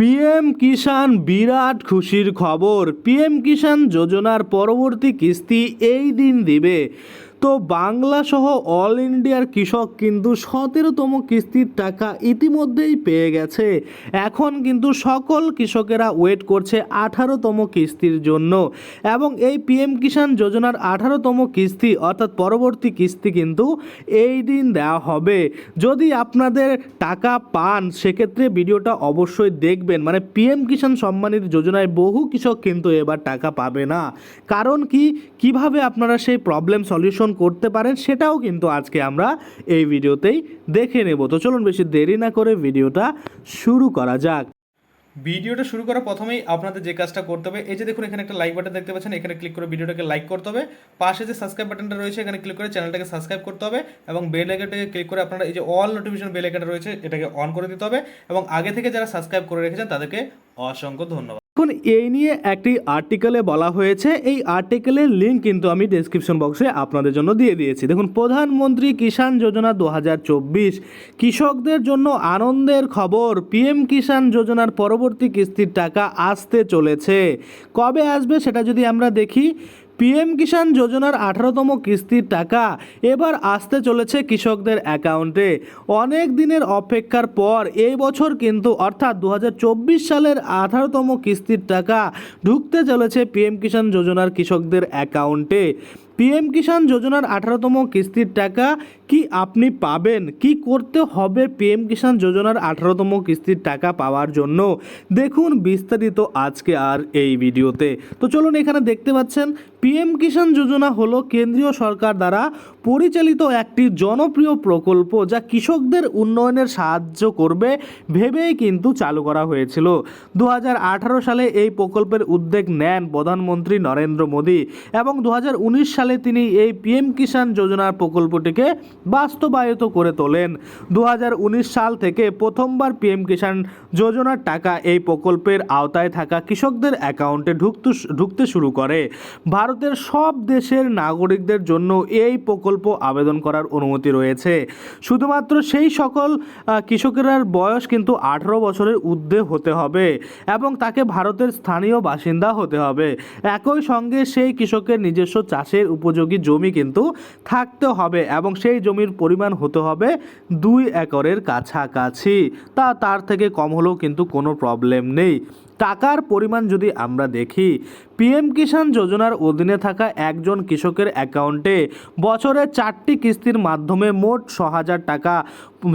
PM কিষাণ বিরাট খুশির খবর। PM কিষাণ যোজনার পরবর্তী কিস্তি এই দিন দিবে। তো বাংলা সহ অল ইন্ডিয়ার কৃষক কিন্তু সতেরোতম কিস্তির টাকা ইতিমধ্যেই পেয়ে গেছে। এখন কিন্তু সকল কৃষকেরা ওয়েট করছে আঠারোতম কিস্তির জন্য। এবং এই পিএম কিষাণ যোজনার আঠারোতম কিস্তি অর্থাৎ পরবর্তী কিস্তি কিন্তু এই দিন দেওয়া হবে। যদি আপনাদের টাকা পান, সেক্ষেত্রে ভিডিওটা অবশ্যই দেখবেন। মানে পিএম কিষাণ সম্মানিত যোজনায় বহু কৃষক কিন্তু এবার টাকা পাবে না। কারণ কি? কীভাবে আপনারা সেই প্রবলেম সলিউশন করতে পারেন, সেটাও কিন্তু আজকে আমরা এই ভিডিওতেই দেখে নেব। তো চলুন বেশি দেরি না করে ভিডিওটা শুরু করা যাক। ভিডিওটা শুরু করার প্রথমেই আপনাদের যে কাজটা করতে হবে, এই যে দেখুন এখানে একটা লাইক বাটন দেখতে পাচ্ছেন, এখানে ক্লিক করে ভিডিওটাকে লাইক করতে হবে। পাশে যে সাবস্ক্রাইব বাটনটা রয়েছে, এখানে ক্লিক করে চ্যানেলটাকে সাবস্ক্রাইব করতে হবে এবং বেল আইকনটাকে ক্লিক করে আপনারা এই যে অল নোটিফিকেশন বেল আইকনটা রয়েছে, এটাকে অন করে দিতে হবে এবং আগে থেকে যারা সাবস্ক্রাইব করে রেখেছেন, তাদেরকে অসংখ্য ধন্যবাদ। এখন এই নিয়ে একটি আর্টিকেলে বলা হয়েছে। এই আর্টিকেলের লিঙ্ক কিন্তু আমি ডেসক্রিপশন বক্সে আপনাদের জন্য দিয়ে দিয়েছি। দেখুন, প্রধানমন্ত্রী কিষাণ যোজনা দু হাজার চব্বিশ, কৃষকদের জন্য আনন্দের খবর, পিএম কিষাণ যোজনার পরবর্তী কিস্তির টাকা আসতে চলেছে। কবে আসবে সেটা যদি আমরা দেখি পিএম কিষাণ যোজনার আঠারোতম কিস্তির টাকা এবার আসতে চলেছে কৃষকদের অ্যাকাউন্টে। অনেক দিনের অপেক্ষার পর এই বছর কিন্তু অর্থাৎ দু হাজার চব্বিশ সালের আঠারোতম কিস্তির টাকা ঢুকতে চলেছে পিএম কিষাণ যোজনার কৃষকদের অ্যাকাউন্টে। পিএম কিষাণ যোজনার আঠারোতম কিস্তির টাকা কি আপনি পাবেন? কি করতে হবে পিএম কিষাণ যোজনার আঠারোতম কিস্তির টাকা পাওয়ার জন্য? দেখুন বিস্তারিত আজকে আর এই ভিডিওতে। তো চলুন এখানে দেখতে পাচ্ছেন, পিএম কিষাণ যোজনা হলো কেন্দ্রীয় সরকার দ্বারা পরিচালিত একটি জনপ্রিয় প্রকল্প যা কৃষকদের উন্নয়নের সাহায্য করবে ভেবেই কিন্তু চালু করা হয়েছিল। দু হাজার আঠারো সালে এই প্রকল্পের উদ্যোগ নেন প্রধানমন্ত্রী নরেন্দ্র মোদী এবং দু হাজার উনিশ সালে তিনি এই পিএম কিষাণ যোজনার প্রকল্পটিকে বাস্তবায়িত করে তোলেন। দু হাজার উনিশ সাল থেকে প্রথমবার পিএম কিষাণ যোজনার টাকা এই প্রকল্পের আওতায় থাকা কৃষকদের অ্যাকাউন্টে ঢুকতে ঢুকতে শুরু করে। ভারতের সব দেশের নাগরিকদের জন্য এই প্রকল্প আবেদন করার অনুমতি রয়েছে। শুধুমাত্র সেই সকল কৃষকেরার বয়স কিন্তু আঠারো বছরের ঊর্ধ্বে হতে হবে এবং তাকে ভারতের স্থানীয় বাসিন্দা হতে হবে। একই সঙ্গে সেই কৃষকের নিজস্ব চাষের উপযোগী জমি কিন্তু থাকতে হবে এবং সেই জমির পরিমাণ হতে হবে দুই একরের কাছাকাছি। তা তার থেকে কম হলেও কিন্তু কোনো প্রবলেম নেই। টাকার পরিমাণ যদি আমরা দেখি পিএম কিষাণ যোজনার অধীনে থাকা একজন কৃষকের অ্যাকাউন্টে বছরে চারটি কিস্তির মাধ্যমে মোট ছ হাজার টাকা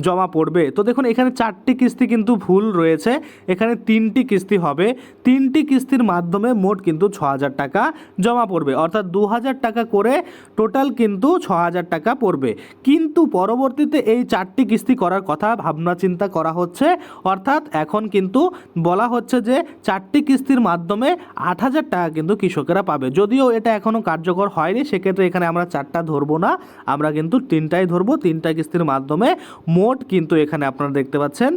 জমা পড়বে। তো দেখুন, এখানে চারটি কিস্তি কিন্তু ভুল রয়েছে। এখানে তিনটি কিস্তি হবে। তিনটি কিস্তির মাধ্যমে মোট কিন্তু ছ হাজার টাকা জমা পড়বে। অর্থাৎ দু হাজার টাকা করে টোটাল কিন্তু ছ হাজার টাকা পড়বে। কিন্তু পরবর্তীতে এই চারটি কিস্তি করার কথা ভাবনা চিন্তা করা হচ্ছে। অর্থাৎ এখন কিন্তু বলা হচ্ছে যে চারটি কিস্তির মাধ্যমে আট হাজার টাকা কিন্তু কৃষকেরা পাবে। যদিও এটা এখনও কার্যকর হয়নি, সেক্ষেত্রে এখানে আমরা চারটা ধরবো না। আমরা কিন্তু তিনটাই ধরবো, তিনটা কিস্তির মাধ্যমে মোট কিন্তু এখানে আপনারা দেখতে পাচ্ছেন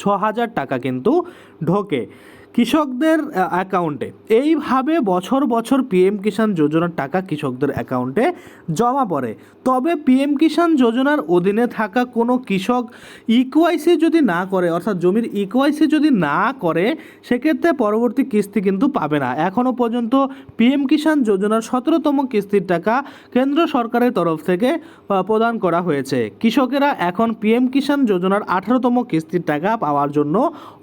ছ হাজার টাকা কিন্তু ঢোকে। কৃষকদের অ্যাকাউন্টে এইভাবে বছর বছর পিএম কিষাণ যোজনার টাকা কৃষকদের অ্যাকাউন্টে জমা পড়ে। তবে পিএম কিষাণ যোজনার অধীনে থাকা কোনো কৃষক ইকোয়াইসি যদি না করে, অর্থাৎ জমির ইকোয়াইসি যদি না করে, সেক্ষেত্রে পরবর্তী কিস্তি কিন্তু পাবে না। এখনও পর্যন্ত পিএম কিষাণ যোজনার সতেরোতম কিস্তির টাকা কেন্দ্র সরকারের তরফ থেকে প্রদান করা হয়েছে। কৃষকেরা এখন পিএম কিষাণ যোজনার আঠারোতম কিস্তির টাকা পাওয়ার জন্য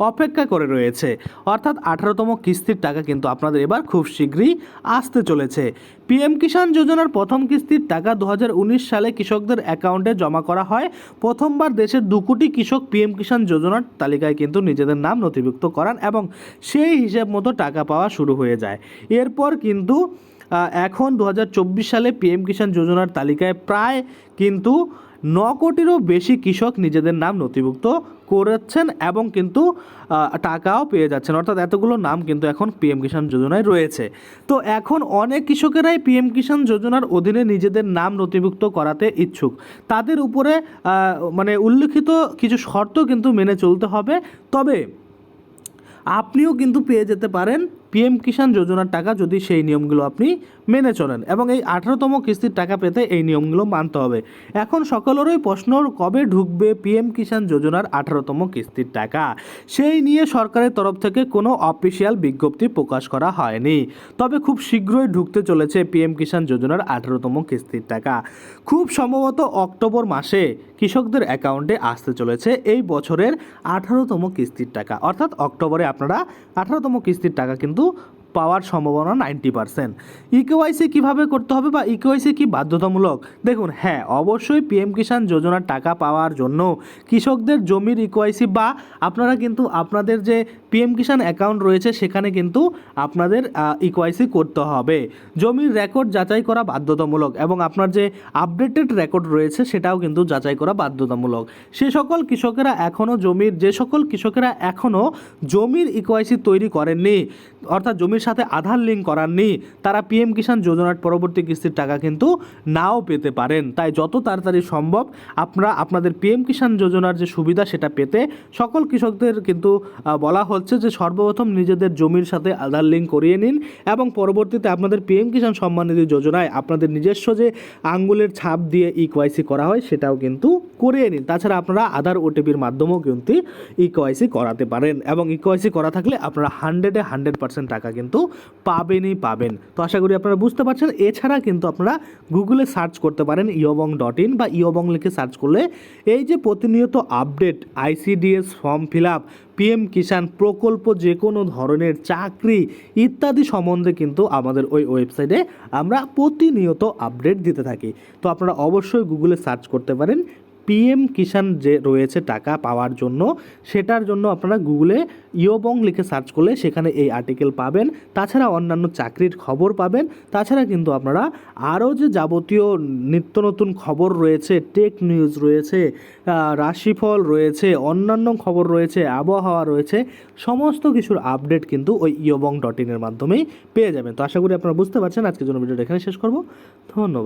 অপেক্ষা করে রয়েছে। অর্থাৎ আঠারোতম কিস্তির টাকা কিন্তু আপনাদের এবার খুব শীঘ্রই আসতে চলেছে। পিএম কিষাণ যোজনার প্রথম কিস্তির টাকা দু হাজার উনিশ সালে কৃষকদের অ্যাকাউন্টে জমা করা হয়। প্রথমবার দেশের দু কোটি কৃষক পিএম কিষাণ যোজনার তালিকায় কিন্তু নিজেদের নাম নথিভুক্ত করান এবং সেই হিসেব মতো টাকা পাওয়া শুরু হয়ে যায়। এরপর কিন্তু এখন দু হাজার চব্বিশ সালে পিএম কিষাণ যোজনার তালিকায় প্রায় কিন্তু ন কোটিরও বেশি কৃষক নিজেদের নাম নথিভুক্ত করেছেন এবং কিন্তু টাকাও পেয়ে যাচ্ছেন। অর্থাৎ এতগুলো নাম কিন্তু এখন পিএম কিষাণ যোজনায় রয়েছে। তো এখন অনেক কৃষকেরাই পিএম কিষাণ যোজনার অধীনে নিজেদের নাম নথিভুক্ত করাতে ইচ্ছুক। তাদের উপরে মানে উল্লিখিত কিছু শর্ত কিন্তু মেনে চলতে হবে। তবে আপনিও কিন্তু পেয়ে যেতে পারেন পিএম কিষাণ যোজনার টাকা যদি সেই নিয়মগুলো আপনি মেনে চলেন এবং এই আঠারোতম কিস্তির টাকা পেতে এই নিয়মগুলো মানতে হবে। এখন সকলেরই প্রশ্ন, কবে ঢুকবে পিএম কিষাণ যোজনার আঠারোতম কিস্তির টাকা? সেই নিয়ে সরকারের তরফ থেকে কোনো অফিসিয়াল বিজ্ঞপ্তি প্রকাশ করা হয়নি। তবে খুব শীঘ্রই ঢুকতে চলেছে পিএম কিষাণ যোজনার আঠারোতম কিস্তির টাকা। খুব সম্ভবত অক্টোবর মাসে কৃষকদের অ্যাকাউন্টে আসতে চলেছে এই বছরের আঠারোতম কিস্তির টাকা। অর্থাৎ অক্টোবরে আপনারা আঠারোতম কিস্তির টাকা কিন্তু পাওয়ার সম্ভাবনা নাইনটি পার্সেন্ট। ইকেওয়াইসি কীভাবে করতে হবে বা ইকেওয়াইসি কি বাধ্যতামূলক? দেখুন হ্যাঁ অবশ্যই পিএম কিষাণ যোজনার টাকা পাওয়ার জন্য কৃষকদের জমির ইকোয়াইসি বা আপনারা কিন্তু আপনাদের যে পিএম কিষাণ অ্যাকাউন্ট রয়েছে, সেখানে কিন্তু আপনাদের ইকোয়াইসি করতে হবে। জমির রেকর্ড যাচাই করা বাধ্যতামূলক এবং আপনার যে আপডেটেড রেকর্ড রয়েছে, সেটাও কিন্তু যাচাই করা বাধ্যতামূলক। সে সকল কৃষকেরা এখনও জমির, যে সকল কৃষকেরা এখনও জমির ইকোয়াইসি তৈরি করেননি, অর্থাৎ জমির সাথে আধার লিঙ্ক করাননি, তারা পিএম কিষাণ যোজনার পরবর্তী কিস্তির টাকা কিন্তু নাও পেতে পারেন। তাই যত তাড়াতাড়ি সম্ভব আপনারা, আপনাদের পিএম কিষাণ যোজনার যে সুবিধা, সেটা পেতে সকল কৃষকদের কিন্তু বলা হচ্ছে যে সর্বপ্রথম নিজেদের জমির সাথে আধার লিঙ্ক করিয়ে নিন এবং পরবর্তীতে আপনাদের পিএম কিষাণ সম্মান নিধি যোজনায় আপনাদের নিজস্ব যে আঙ্গুলের ছাপ দিয়ে ইকোয়াইসি করা হয় সেটাও কিন্তু করিয়ে নিন। তাছাড়া আপনারা আধার ওটিপির মাধ্যমেও কিন্তু ইকোয়াইসি করাতে পারেন এবং ইকোয়াইসি করা থাকলে আপনারা হান্ড্রেডে হান্ড্রেড পার্সেন্ট টাকা কিন্তু পাবেনই পাবেন। তো আশা করি আপনারা বুঝতে পারছেন। এছাড়া কিন্তু আপনারা গুগলে সার্চ করতে পারেন ইয়বং ডট ইন বা ইয়বং লিখে সার্চ করলে এই যে প্রতিনিয়ত update ICDS form fill up PM Kisan প্রকল্প যে কোনো ধরনের চাকরি ইত্যাদি সম্বন্ধে কিন্তু আমাদের ওই ওয়েবসাইটে আমরা প্রতিনিয়ত আপডেট দিতে থাকি। তো আপনারা অবশ্যই গুগলে সার্চ করতে পারেন পিএম কিষাণ যে রয়েছে টাকা পাওয়ার জন্য, সেটার জন্য আপনারা গুগলে ইয়োবং লিখে সার্চ করলে সেখানে এই আর্টিকেল পাবেন। তাছাড়া অন্যান্য চাকরির খবর পাবেন। তাছাড়া কিন্তু আপনারা আরও যে যাবতীয় নিত্য নতুন খবর রয়েছে, টেক নিউজ রয়েছে রাশিফল রয়েছে, অন্যান্য খবর রয়েছে, আবহাওয়া রয়েছে, সমস্ত কিছুর আপডেট কিন্তু ওই ইয়োবং ডট ইনের মাধ্যমেই পেয়ে যাবেন। তো আশা করি আপনারা বুঝতে পারছেন। আজকের জন্য ভিডিওটা এখানে শেষ করব। ধন্যবাদ।